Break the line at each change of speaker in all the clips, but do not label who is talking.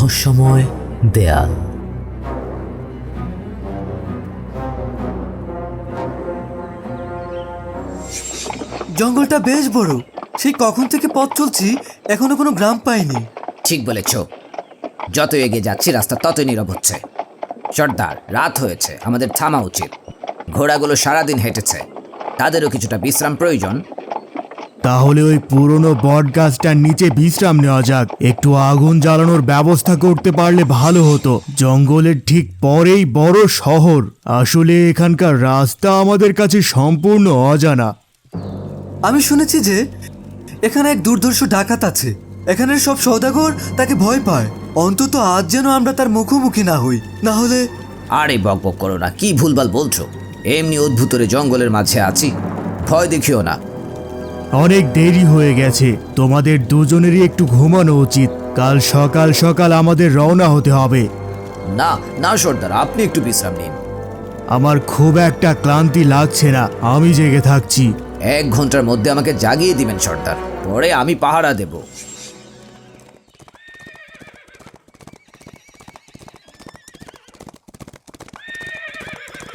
রহস্যময় দেয়াল।
জঙ্গলটা বেশ বড়। সেই কখন থেকে পথ চলছি এখনও কোনো গ্রাম পাইনি।
ঠিক বলেছ। যত এগিয়ে যাচ্ছি রাস্তা ততই নীরব হচ্ছে। সর্দার রাত হয়েছে। আমাদের থামা উচিত। ঘোড়াগুলো সারাদিন হেঁটেছে। তাদেরও কিছুটা বিশ্রাম প্রয়োজন।
তাহলে ওই পুরনো বট গাছটার নিচে বিশ্রাম নেওয়া যাক। একটু আগুন জ্বালানোর ব্যবস্থা করতে পারলে ভালো হতো। জঙ্গলের ঠিক পরেই বড় শহর। আসলে এখানকার রাস্তা আমাদের কাছে সম্পূর্ণ অজানা।
আমি শুনেছি যে এখানে এক দুর্ধর্ষ ডাকাত আছে। এখানের সব সৌদাগর তাকে ভয় পায়। অন্তত আজ যেন আমরা তার মুখোমুখি না হই। না হলে
আরে বক বক করো না কি ভুলভাল বলছো? এমনি অদ্ভুতরে জঙ্গলের মাঝে আছি। ভয় দেখিও না।
অনেক দেরি হয়ে গেছে। তোমাদের দুজনেরই একটু ঘুমানো উচিত। কাল সকাল সকাল আমাদের রওনা হতে হবে।
না না সর্দার আপনি একটু বিশ্রাম নিন।
আমার খুব একটা ক্লান্তি লাগছে না আমি জেগে থাকছি।
এক ঘণ্টার মধ্যে আমাকে জাগিয়ে দিবেন সর্দার। পরে আমি পাহারা দেব।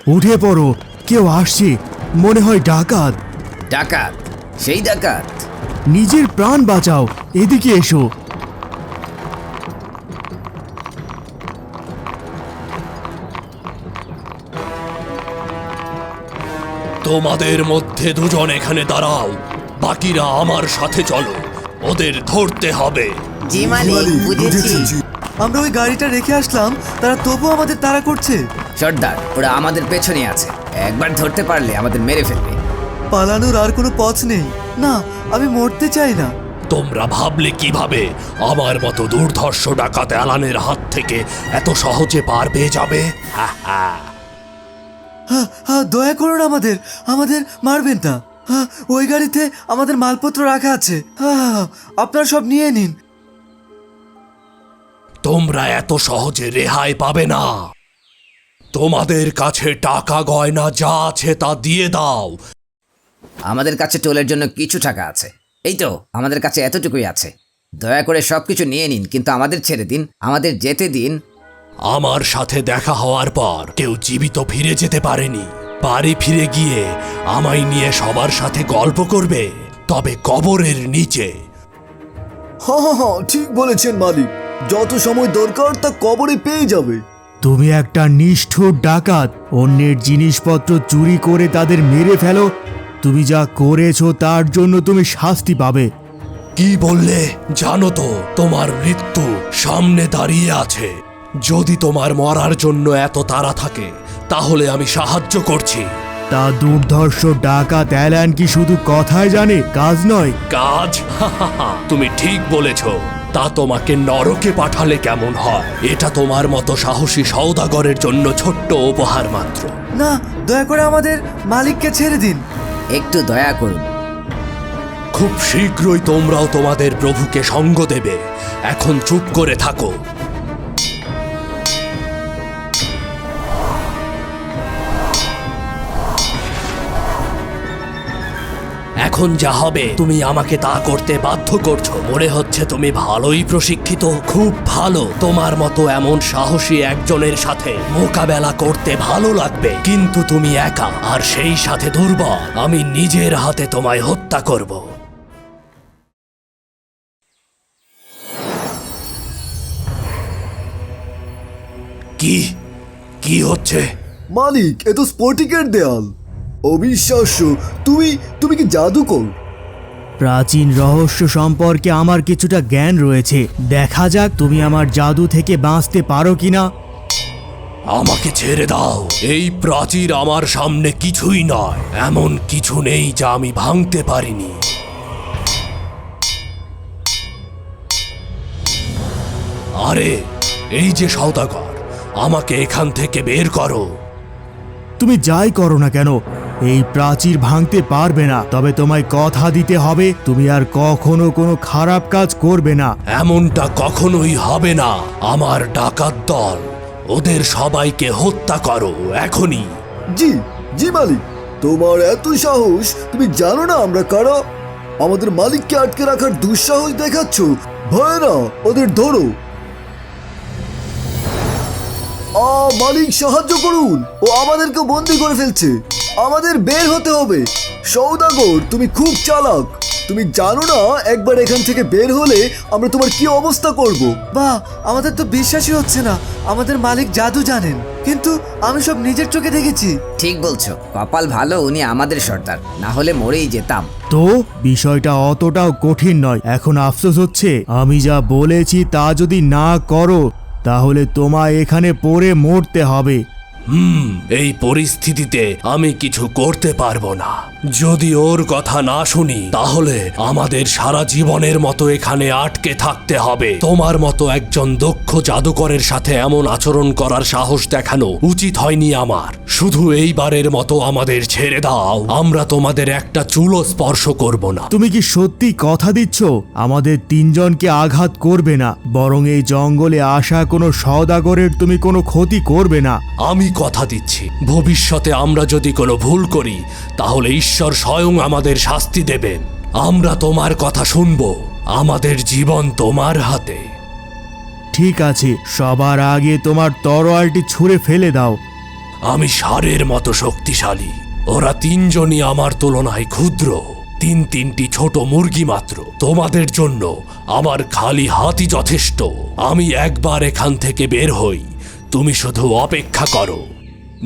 উঠে পড়ো কেউ আসছে মনে হয় ডাকাত।
ডাকাত? সেই ডাকাত।
নিজের প্রাণ বাঁচাও এদিকে এসো।
তোমাদের মধ্যে দুজন এখানে দাঁড়াও বাকিরা আমার সাথে চলো ওদের ধরতে হবে।
জি
আমরা ওই গাড়িটা রেখে আসলাম তারা তবুও আমাদের তাড়া করছে।
সর্দার ওরা আমাদের পেছনে আছে। একবার ধরতে পারলে আমাদের মেরে ফেলবে।
পালানোর আর কোনো পথ নেই। না আমি মরতে চাই না।
তোমরা ভাবলে কীভাবে? আমার মতো দুর্ধর্ষ ডাকাত অ্যালানের হাত থেকে এত সহজে পার পেয়ে যাবে? হা হা।
দয়া করুন আমাদের আমাদের মারবেন না। ওই গাড়িতে আমাদের মালপত্র রাখা আছে। আপনারা সব নিয়ে নিন।
তোমরা এত সহজে রেহাই পাবে না। তোমাদের কাছে টাকা গয়না যা আছে তা দিয়ে দাও।
আমাদের কাছে টোলের জন্য কিছু টাকা আছে। এই তো আমাদের কাছে এতটুকুই আছে। দয়া করে সবকিছু নিয়ে নিন কিন্তু আমাদের ছেড়ে দিন আমাদের যেতে দিন।
আমার সাথে দেখা হওয়ার পর কেউ জীবিত ফিরে যেতে পারেনি। বাড়ি ফিরে গিয়ে আমায় নিয়ে সবার সাথে গল্প করবে তবে কবরের নিচে।
হ্যাঁ হ্যাঁ হ্যাঁ ঠিক বলেছেন মালিক। যত সময় দরকার তা কবরে পেয়ে যাবে।
তুমি একটা নিষ্ঠুর ডাকাত। অন্যের জিনিসপত্র চুরি করে তাদের মেরে ফেলো তুমি যা করেছ তার জন্য তুমি শাস্তি পাবে।
কি বললে? জানো তো তোমার মৃত্যু সামনে দাঁড়িয়ে আছে। যদি তোমার মরার জন্য এত তাড়া থাকে তাহলে আমি সাহায্য করছি।
তা দুর্ধর্ষ ডাকাত অ্যালান কি শুধু কথায় জানে কাজ নয়?
কাজ? তুমি ঠিক বলেছ। তা তোমাকে নরকে পাঠালে কেমন হয়? এটা তোমার মতো সাহসী সৌদাগরের জন্য ছোট্ট উপহার মাত্র।
না দয়া করে আমাদের মালিককে ছেড়ে দিন।
একটু দয়া করুন।
খুব শীঘ্রই তোমরাও তোমাদের প্রভুকে সঙ্গ দেবে। এখন চুপ করে থাকো। এখন যা হবে, তুমি আমাকে তা করতে বাধ্য করছ। মনে হচ্ছে তুমি ভালোই প্রশিক্ষিত, খুব ভালো। তোমার মতো এমন সাহসী একজনের সাথে মোকাবেলা করতে ভালো লাগবে। কিন্তু তুমি একা, আর সেই সাথে দুর্বল। আমি নিজের হাতে তোমায় হত্যা করব। কি? কি হচ্ছে?
মালিক এ তো স্ফটিকের দেয়াল। অবিশ্বাস্য। তুমি তুমি কি জাদুকর?
প্রাচীন রহস্য সম্পর্কে আমার কিছুটা জ্ঞান রয়েছে। দেখা যাক তুমি আমার জাদু থেকে বাঁচতে পারো কিনা।
আমাকে ছেড়ে দাও। এই প্রাচীর আমার সামনে কিছুই নয়। এমন কিছু নেই যা আমি ভাঙতে পারিনি। আরে এই যে সওদাগর আমাকে এখান থেকে বের করো।
তুমি যাই করো না কেন এই প্রাচীর ভাঙতে পারবে না। তবে তোমায় কথা দিতে হবে তুমি আর কখনো কোনো খারাপ কাজ করবে না।
এমনটা কখনোই হবে না আমার ডাকাত দল। ওদের সবাইকে হত্যা করো এখনই।
জি জি মালিক। তোমার এত সাহস তুমি জানো না আমরা কারা? আমাদের মালিককে আটকে রাখার দুঃসাহস দেখাচ্ছ। ভয় না ওদের ধরো। আ মালিক সাহায্য করুন। ও আমাদেরকে বন্দি করে ফেলছে। আমাদের বের হতে হবে। সৌদাগর তুমি খুব চালাক। তুমি জানো না একবার এখান থেকে বের হলে আমরা তোমার কি অবস্থা করব?
বা আমাদের তো বিশ্বাসই হচ্ছে না। আমাদের মালিক জাদু জানেন। কিন্তু আমি সব নিজের চোখে দেখেছি।
ঠিক বলছো। কপাল ভালো উনি আমাদের সর্দার। না হলে মরেই যেতাম।
তো বিষয়টা অতটাও কঠিন নয়। এখন আফসোস হচ্ছে আমি যা বলেছি তা যদি না করো তাহলে তোমায় এখানে পড়ে মরতে হবে।
হুম এই পরিস্থিতিতে আমি কিছু করতে পারব না। যদি ওর কথা না শুনি তাহলে আমাদের সারা জীবনের মতো এখানে আটকে থাকতে হবে। তোমার মতো একজন দক্ষ জাদুকরের সাথে এমন আচরণ করার সাহস দেখানো উচিত হয়নি আমার। শুধু এইবারের মতো আমাদের ছেড়ে দাও। আমরা তোমাদের একটা চুলো স্পর্শ করব না।
তুমি কি সত্যি কথা দিচ্ছ? আমাদের তিনজনকে আঘাত করবে না বরং এই জঙ্গলে আসা কোনো সওদাগরের তুমি কোনো ক্ষতি করবে না।
আমি কথা দিচ্ছি। ভবিষ্যতে আমরা যদি কোনো ভুল করি তাহলে ঈশ্বর স্বয়ং আমাদের শাস্তি দেবেন। আমরা তোমার কথা শুনব। আমাদের জীবন তোমার হাতে।
ঠিক আছে সবার আগে তোমার তরোয়ালটি ছুঁড়ে ফেলে দাও।
আমি ষাঁড়ের মতো শক্তিশালী। ওরা তিনজনই আমার তুলনায় ক্ষুদ্র। তিন তিনটি ছোট মুরগি মাত্র। তোমাদের জন্য আমার খালি হাতই যথেষ্ট। আমি একবার এখান থেকে বের হই। তুমি শুধু অপেক্ষা করো।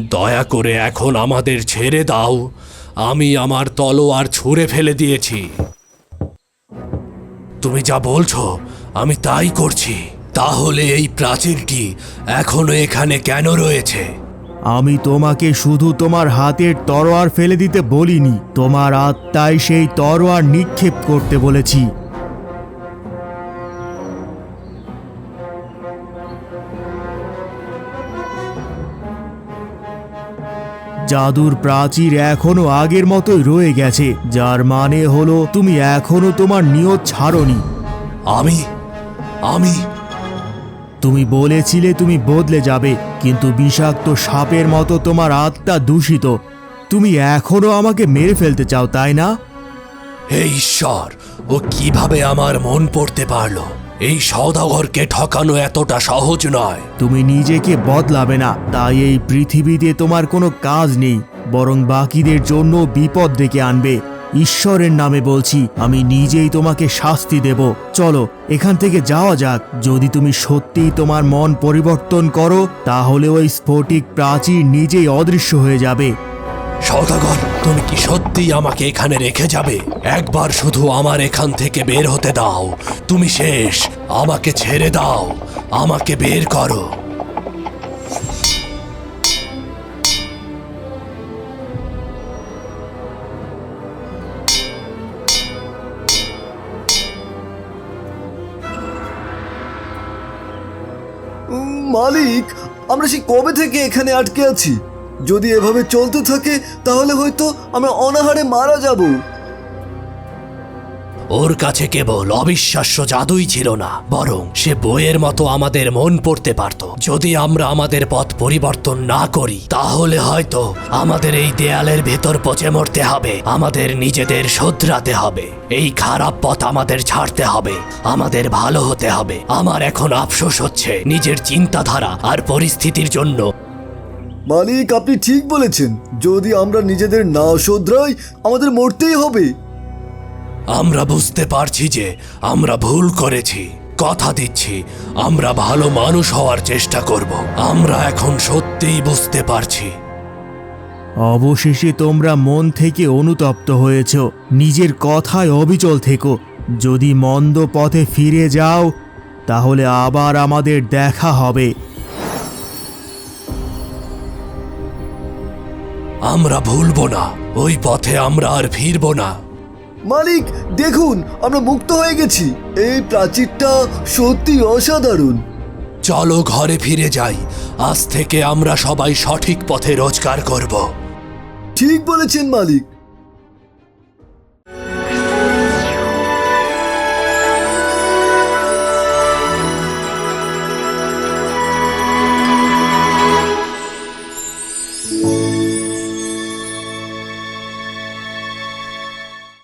দয়া করে এখন আমাদের ছেড়ে দাও। আমি আমার তলোয়ার ছুঁড়ে ফেলে দিয়েছি। তুমি যা বলছো, আমি তাই করছি। তাহলে এই প্রাচীরটি এখনও এখানে কেন রয়েছে?
আমি তোমাকে শুধু তোমার হাতের তরোয়ার ফেলে দিতে বলিনি। তোমার আত্মায় সেই তরোয়ার নিক্ষেপ করতে বলেছি। জাদুর প্রাচীর এখনও আগের মতোই রয়ে গেছে যার মানে হলো তুমি এখনও তোমার নিয়ত ছাড়নি।
আমি আমি।
তুমি বলেছিলে তুমি বদলে যাবে কিন্তু বিষাক্ত সাপের মতো তোমার আত্মা দূষিত। তুমি এখনও আমাকে মেরে ফেলতে চাও তাই না?
হে ঈশ্বর ও কীভাবে আমার মন পড়তে পারল? এই সওদাগরকে ঠকানো এতটা সহজ নয়।
তুমি নিজেকে বদলাবে না, তাই এই পৃথিবীতে তোমার কোনো কাজ নেই, বরং বাকিদের জন্য বিপদ ডেকে আনবে। ঈশ্বরের নামে বলছি, আমি নিজেই তোমাকে শাস্তি দেব। চলো, এখান থেকে যাওয়া যাক। যদি তুমি সত্যিই তোমার মন পরিবর্তন করো, তাহলে ওই স্ফটিক প্রাচীর নিজেই অদৃশ্য হয়ে যাবে।
সওদাগর তুমি কি সত্যি আমাকে এখানে রেখে যাবে? একবার শুধু আমার এখান থেকে বের হতে দাও। তুমি শেষ, আমাকে ছেড়ে দাও। আমাকে বের করো।
মালিক, আমরা সেই কবে থেকে এখানে আটকে আছি? যদি এভাবে চলতে থাকে, তাহলে হয়তো আমরা অনাহারে মারা যাব।
ওর কাছে কেবল অবিশ্বাস্য জাদুই ছিল না, বরং সে বইয়ের মতো আমাদের মন পড়তে পারত। যদি আমরা আমাদের পথ পরিবর্তন না করি, তাহলে হয়তো আমাদের এই দেয়ালের ভেতর পচে মরতে হবে, আমাদের নিজেদের শোধরাতে হবে, এই খারাপ পথ আমাদের ছাড়তে হবে, আমাদের ভালো হতে হবে। আমার এখন আফসোস হচ্ছে নিজের চিন্তাধারা আর পরিস্থিতির জন্য
মালিক আপনি ঠিক বলেছেন। যদি আমরা নিজেদের না শোধরাই আমাদের মরতেই হবে।
আমরা বুঝতে পারছি যে আমরা ভুল করেছি। কথা দিচ্ছি আমরা ভালো মানুষ হওয়ার চেষ্টা করব। আমরা এখন সত্যিই বুঝতে পারছি।
অবশেষে তোমরা মন থেকে অনুতপ্ত হয়েছ। নিজের কথায় অবিচল থেকো। যদি মন্দ পথে ফিরে যাও তাহলে আবার আমাদের দেখা হবে।
আমরা ভুলব না। ওই পথে আমরা আর ফিরবো না।
মালিক দেখুন আমরা মুক্ত হয়ে গেছি। এই প্রাচীরটা সত্যি অসাধারণ।
চলো ঘরে ফিরে যাই। আজ থেকে আমরা সবাই সঠিক পথে রোজগার করব।
ঠিক বলেছেন মালিক।